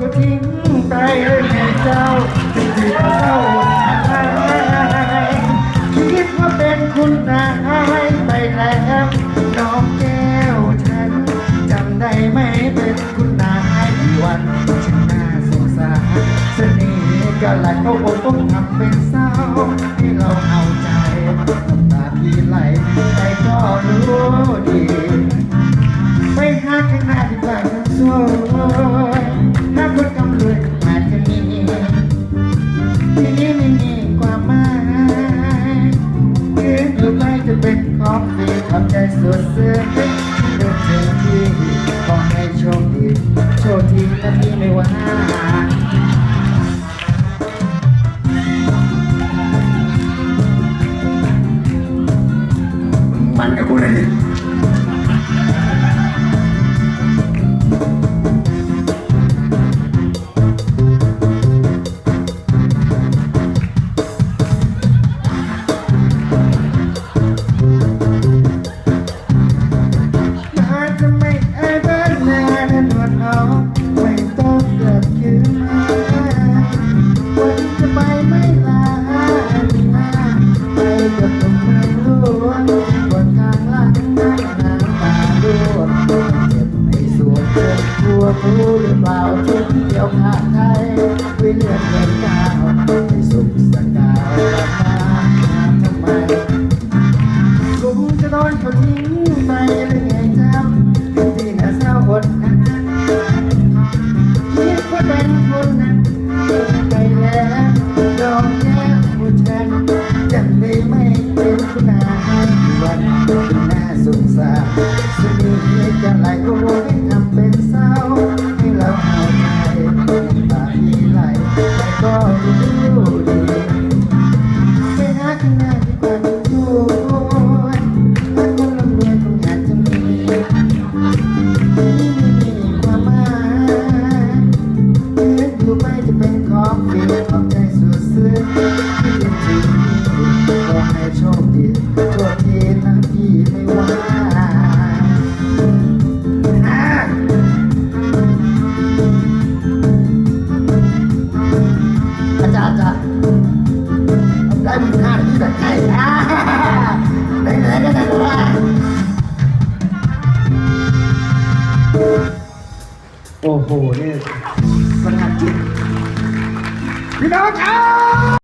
ก็ทิ้งไปให้เจ้าที่ที่เศร้าหายคิดว่าเป็นคุณนายไปแล้วน้องแก้วฉันจำได้ไหมเป็นคุณนายที่วันฉันน่าสงสารเสน่ห์ก็ไหลเขาอกต้องทำเป็นเศร้าให้เราเอาใจตาพี่ไหลใครก็รู้ดีไปหาข้างหน้าดีกว่าทั้งสวย สุดซึ้งเดินถึงที่ขอให้โชคดีโชคดีนะพี่ไม่ว่ามันกับกูเลย งเจ็บทั่วรู้หรือเปล่าชุดเดียวขาดไทยวิเลือดเงินดาวให้สุขสกาวมาทำไมลุงจะโดนเขาทิ้งไปหรือไงจำถึงที่น่าเศร้าอดอันคิดว่าเป็นคนนั้นไปแล้วดอกแก้วผู้ฉันจำได้ไหมเป็นคุณนายวันนหน้าสงสารสนิทกันไหลก็รู้ให้ทำ แโอ้โหนี่ประทับจิตพี่น้องครับ